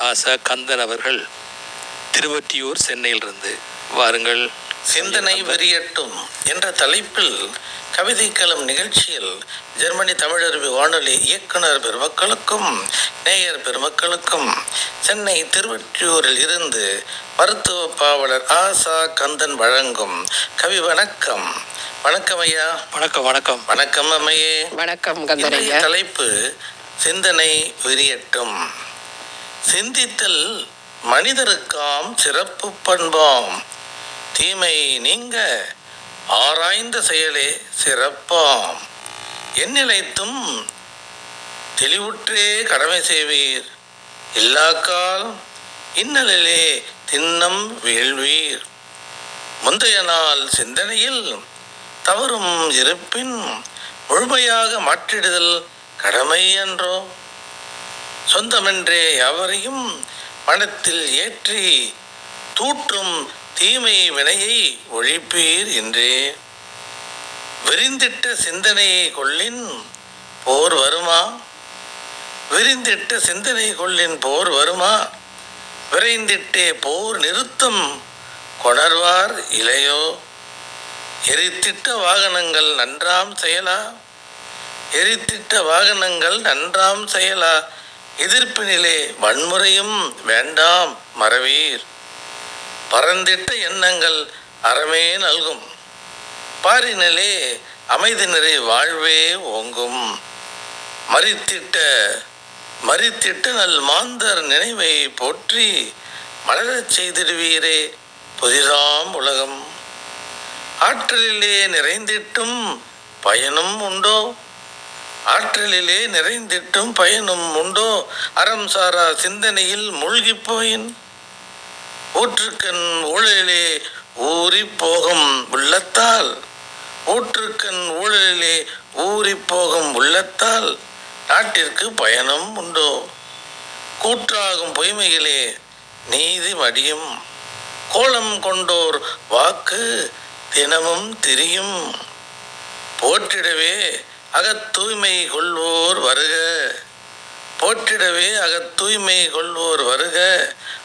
ஆசா கந்தன் அவர்கள் திருவொற்றியூர் சென்னையிலிருந்து. வாருங்கள். சிந்தனை வெறியட்டும் என்ற தலைப்பில் கவிதைக்களம் நிகழ்ச்சியில் ஜெர்மனி தமிழருவி வானொலி இயக்குனர் பெருமக்களுக்கும் நேயர் பெருமக்களுக்கும் சென்னை திருவொற்றியூரில் இருந்து மருத்துவ பாவலர் ஆசா கந்தன் வழங்கும் கவி வணக்கம். வணக்கம் ஐயா. வணக்கம் வணக்கம். வணக்கம் அம்மையே. வணக்கம் தலைப்பு சிந்தனை விரியட்டும் சிந்தித்தல் மனிதருக்காம் சிறப்பு பண்பாம். தீமை நீங்க ஆராய்ந்த செயலே சிறப்பாம். எந்நிலைத்தும் தெளிவுற்றே கடமை செய்வீர். இல்லாக்கால் இன்னலிலே திண்ணம் வீழ்வீர். முந்தைய நாள் சிந்தனையில் தவறும் இருப்பின் முழுமையாக மாற்றிடுதல் கடமை என்றோ சொந்தமென்றே எவரையும் மனத்தில் ஏற்றி தூற்றும் தீமை வினையை ஒழிப்பீர் என்றே. விரிந்திட்ட சிந்தனையை கொள்ளின் போர் வருமா? விரிந்திட்ட சிந்தனை கொள்ளின் போர் வருமா? விரைந்திட்டே போர் நிறுத்தம் கொணர்வார் இளையோ? எரித்திட்ட வாகனங்கள் நன்றாம் செயலா? எரித்திட்ட வாகனங்கள் நன்றாம் செயலா? எதிர்ப்பினிலே வன்முறையும் வேண்டாம் மறவீர். பரந்திட்ட எண்ணங்கள் அறமே நல்கும். பாரினிலே அமைதி நிறை வாழ்வே ஓங்கும். மறித்திட்ட மறித்திட்ட நல் மாந்தர் நினைவை போற்றி மலரச் செய்திடுவீரே புதிதாம் உலகம். ஆற்றலிலே நிறைந்திட்டும் பயனும் உண்டோ? ஆற்றலிலே நிறைந்திட்டும் பயனும் உண்டோ? அறம் சாரா சிந்தனையில் மூழ்கிப் போயின் ஊற்றுக்கண் ஊழலிலே ஊறிப் போகும் உள்ளத்தால். ஊற்றுக்கண் ஊழலிலே ஊறி போகும் உள்ளத்தால். நாட்டிற்கு பயனும் உண்டோ? கூற்றாகும் பொய்மையிலே நீதி மடியும் கோலம் கொண்டோர் வாக்கு தினமும் திரியும். போற்றிடவே அகத்தூய்மை கொள்வோர் வருக. போற்றிடவே அகத்தூய்மை கொள்வோர் வருக.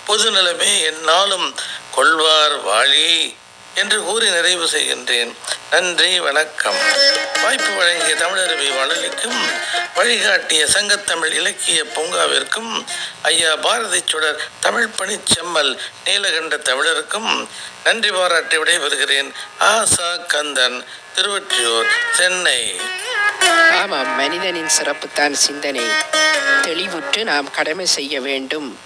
பொது பொதுநலமே என்னாலும் கொள்வார் வாழி என்று கூறி நிறைவு செய்கின்றேன். நன்றி வணக்கம். வாய்ப்பு வழங்கிய தமிழருவி வளலிக்கும் வழிகாட்டிய சங்கத்தமிழ் இலக்கிய பூங்காவிற்கும் ஐயா பாரதி சுடர் தமிழ் பணிச்செம்மல் நீலகண்ட தமிழருக்கும் நன்றி பாராட்டி விடைபெறுகிறேன். ஆசா கந்தன் திருவற்றியூர் சென்னை. ஆமாம் மனிதனின் சிறப்புத்தான் சிந்தனை. தெளிவுற்று நாம் கடமை செய்ய வேண்டும்.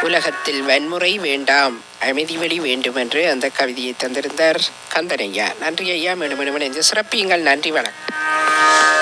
உலகத்தில் வன்முறை வேண்டாம் அமைதி வழி வேண்டும் என்று அந்த கவிதையை தந்திருந்தார் கந்தனையா. நன்றி ஐயா மீண்டும் மீண்டும் இந்த சிறப்பியுங்கள். நன்றி வணக்கம்.